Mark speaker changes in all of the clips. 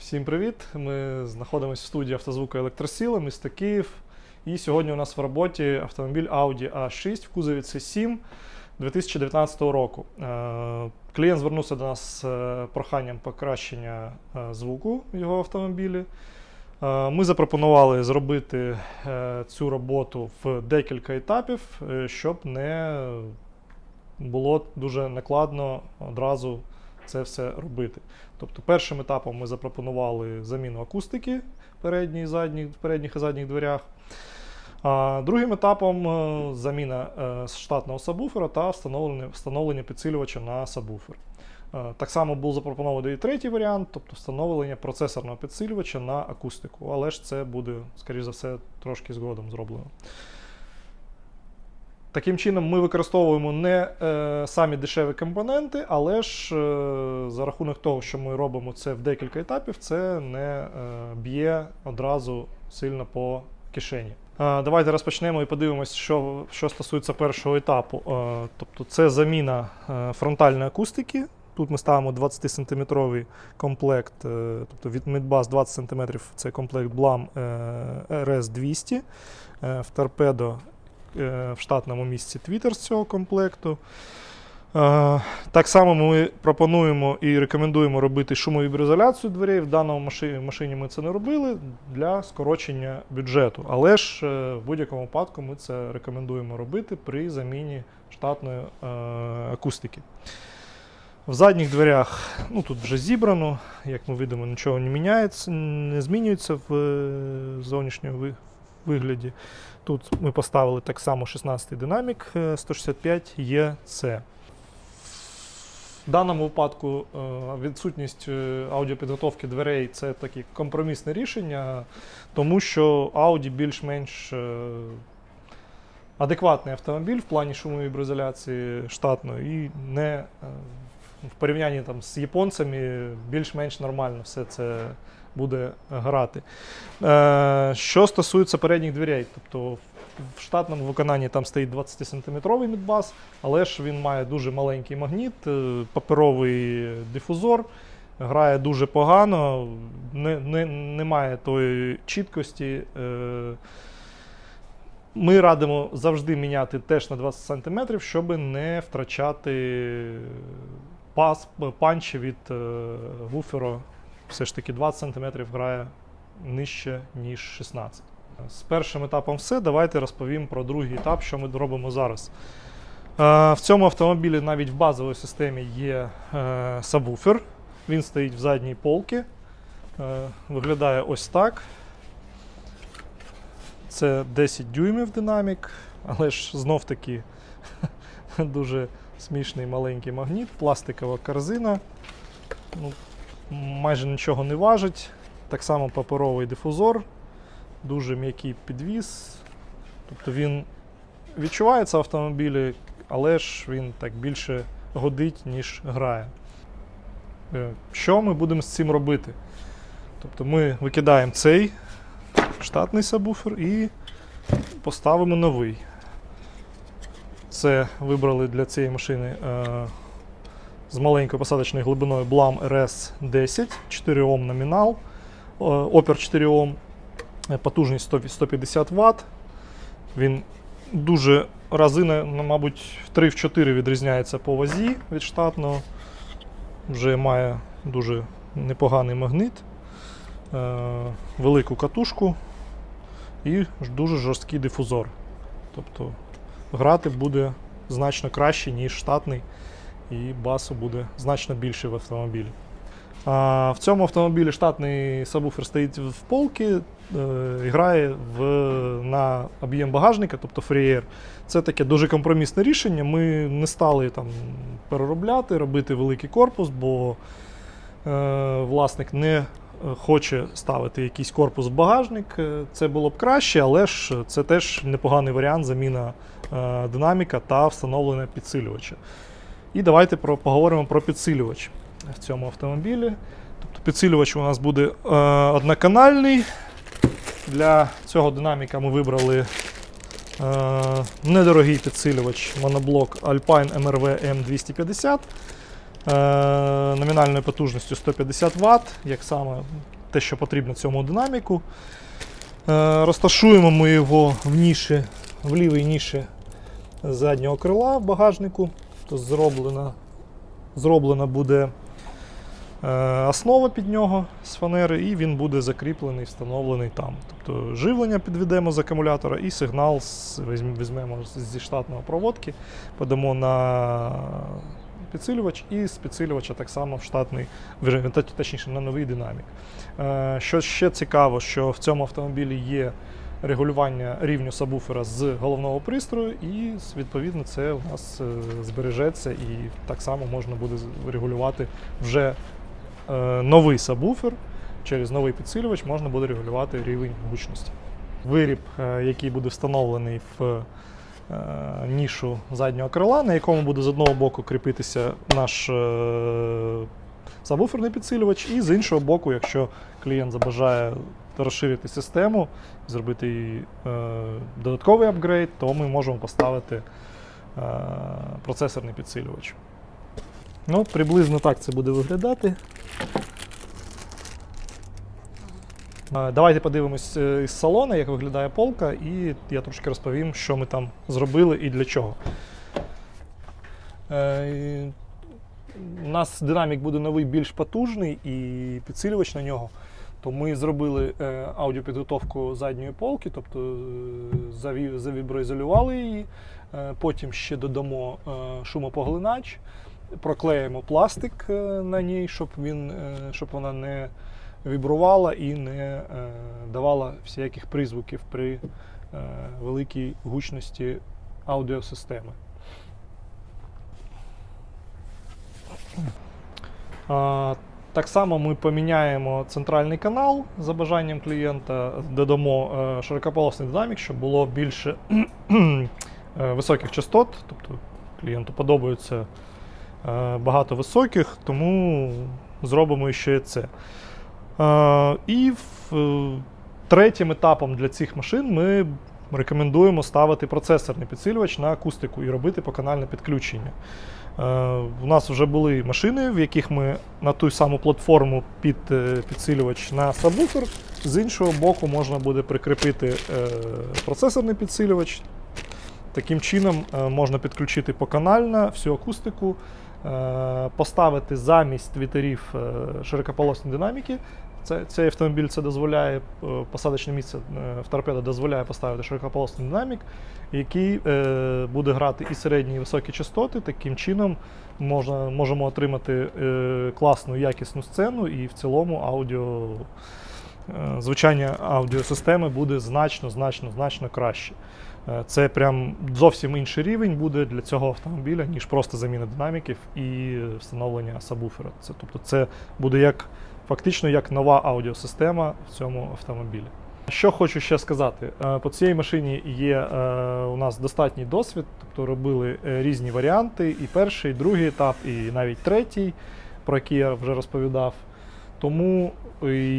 Speaker 1: Всім привіт! Ми знаходимося в студії автозвуку Електросіла, місто Київ. І сьогодні у нас в роботі автомобіль Audi A6 в кузові C7 2019 року. Е, Клієнт звернувся до нас з проханням покращення е, звуку в його автомобілі. Е, Ми запропонували зробити е, цю роботу в декілька етапів, е, щоб не було дуже накладно одразу це все робити. Тобто, першим етапом ми запропонували заміну акустики передній, в передніх і задніх дверях. А другим етапом е, заміна е, штатного сабвуфера та встановлення, встановлення підсилювача на сабвуфер. Е, Так само був запропонований і третій варіант, тобто встановлення процесорного підсилювача на акустику, але ж це буде, скоріш за все, трошки згодом зроблено. Таким чином, ми використовуємо не е, самі дешеві компоненти, але ж е, за рахунок того, що ми робимо це в декілька етапів, це не е, б'є одразу сильно по кишені. Е, давайте розпочнемо і подивимося, що, що стосується першого етапу. Е, тобто, це заміна е, фронтальної акустики. Тут ми ставимо 20-сантиметровий комплект, тобто від Midbus 20 см це комплект BLAM е, RS200. Е, В торпедо в штатному місці твіттер з цього комплекту. Е, Так само ми пропонуємо і рекомендуємо робити шумовіброізоляцію дверей. В даному машині, ми це не робили для скорочення бюджету. Але ж е, в будь-якому випадку ми це рекомендуємо робити при заміні штатної е, акустики. В задніх дверях ну, тут вже зібрано, як ми видимо, нічого не міняється, не змінюється в е, зовнішньому вигляді. Тут ми поставили так само 16-й динамік е, 165 EC. В даному випадку е, відсутність е, аудіопідготовки дверей це таке компромісне рішення, тому що Audi більш-менш е, адекватний автомобіль в плані шумовіброізоляції штатної і не е, в порівнянні там, з японцями більш-менш нормально все це буде грати. Е, що стосується передніх дверей, тобто в- штатному виконанні там стоїть 20-сантиметровий мідбас, але ж він має дуже маленький магніт, е, паперовий дифузор, грає дуже погано, не, не, немає тої чіткості. Е, ми радимо завжди міняти теж на 20 см, щоб не втрачати пас, панчі від е, вуфера. Все ж таки 20 см грає нижче, ніж 16 З першим етапом все. Давайте розповім про другий етап, що ми робимо зараз. Е, В цьому автомобілі навіть в базовій системі є е, сабвуфер. Він стоїть в задній полці. Виглядає ось так. Це 10 дюймів динамік, але ж знов таки дуже смішний маленький магніт, пластикова корзина. Ну, майже нічого не важить. Так само паперовий дифузор, дуже м'який підвіс. Тобто він відчувається в автомобілі, але ж він так більше годить, ніж грає. Е, Що ми будемо з цим робити? Тобто ми викидаємо цей штатний сабвуфер і поставимо новий. Це вибрали для цієї машини е, з маленькою посадочною глибиною BLAM RS10, 4 Ом номінал, е, опір 4 Ом, е, потужність 100 150 Вт. Він дуже рази, на- на, мабуть, в 3-4 відрізняється по вазі від штатного. Вже має дуже непоганий магнит, е, велику катушку і дуже жорсткий дифузор. Тобто грати буде значно краще, ніж штатний, і басу буде значно більше в автомобілі. А, в цьому автомобілі штатний сабвуфер стоїть в полці е, грає в, на об'єм багажника, тобто фрієр. Це таке дуже компромісне рішення. Ми не стали там переробляти, робити великий корпус, бо е, власник не хоче ставити якийсь корпус в багажник. Е, Це було б краще, але ж це теж непоганий варіант заміна е, динаміка та встановлення підсилювача. І давайте про, поговоримо про підсилювач в цьому автомобілі. Тобто підсилювач у нас буде е, одноканальний. Для цього динаміка ми вибрали е, недорогий підсилювач моноблок Alpine MRV M250. Е, номінальною потужністю 150 Вт, як саме те, що потрібно цьому динаміку. Е, розташуємо ми його в ніші, в лівій ніші заднього крила в багажнику. То зроблена, зроблена буде е, основа під нього з фанери, і він буде закріплений, встановлений там. Тобто живлення підведемо з акумулятора і сигнал візьмемо зі штатного проводки, подамо на підсилювач, і з підсилювача так само в штатний точніше на новий динамік. Е, Що ще цікаво, що в цьому автомобілі є регулювання рівню сабвуфера з головного пристрою, і відповідно це у нас е, збережеться, і так само можна буде регулювати вже е, новий сабвуфер. Через новий підсилювач можна буде регулювати рівень гучності. Виріб, який буде встановлений в нішу заднього крила, на якому буде з одного боку кріпитися наш е, сабвуферний підсилювач, і з іншого боку, якщо клієнт забажає розширити систему, зробити їй, е, додатковий апгрейд, то ми можемо поставити е, процесорний підсилювач. Ну, приблизно так це буде виглядати. Е, Давайте подивимось е, із салону, як виглядає полка, і я трошки розповім, що ми там зробили і для чого. Е, У нас динамік буде новий більш потужний і підсилювач на нього. То ми зробили е, аудіопідготовку задньої полки, тобто завіброізолювали її, потім ще додамо шумопоглинач, проклеїмо пластик на ній, щоб, він, щоб вона не вібрувала і не е, давала всяких призвуків при е, великій гучності аудіосистеми. Так само ми поміняємо центральний канал за бажанням клієнта, додамо е, широкополосний динамік, щоб було більше високих частот. Тобто клієнту подобається багато високих, тому зробимо ще це. Е, І е, третім етапом для цих машин ми рекомендуємо ставити процесорний підсилювач на акустику і робити поканальне підключення. Е, У нас вже були машини, в яких ми на ту саму платформу під е, підсилювач на сабвуфер. З іншого боку, можна буде прикріпити е, процесорний підсилювач. Таким чином е, можна підключити поканально всю акустику, е, поставити замість твітерів е, широкополосні динаміки. Це, цей автомобіль це дозволяє, е, посадочне місце е, в торпедо дозволяє поставити широкополосний динамік, який е, буде грати і середні, і високі частоти. Таким чином можна, можемо отримати е, класну якісну сцену, і в цілому аудіо, е, звучання аудіосистеми буде значно, значно, значно краще. Е, Це прям зовсім інший рівень буде для цього автомобіля, ніж просто заміна динаміків і встановлення сабвуфера. Це, тобто це буде як фактично як нова аудіосистема в цьому автомобілі. Що хочу ще сказати, Е, по цій машині є е, у нас достатній досвід, тобто робили е, різні варіанти, і перший, і другий етап, і навіть третій, про який я вже розповідав. Тому,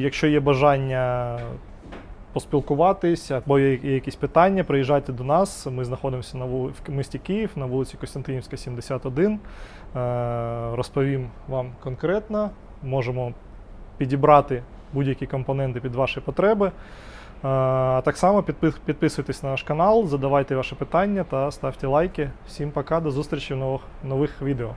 Speaker 1: якщо є бажання поспілкуватися, або є якісь питання, приїжджайте до нас. Ми знаходимося на вули... в місті Київ на вулиці Костянтинівська, 71. Е, Розповім вам конкретно, можемо підібрати будь-які компоненти під ваші потреби. Е, так само підпис- підписуйтесь на наш канал, задавайте ваші питання та ставте лайки. Всім пока, до зустрічі в нових, нових відео.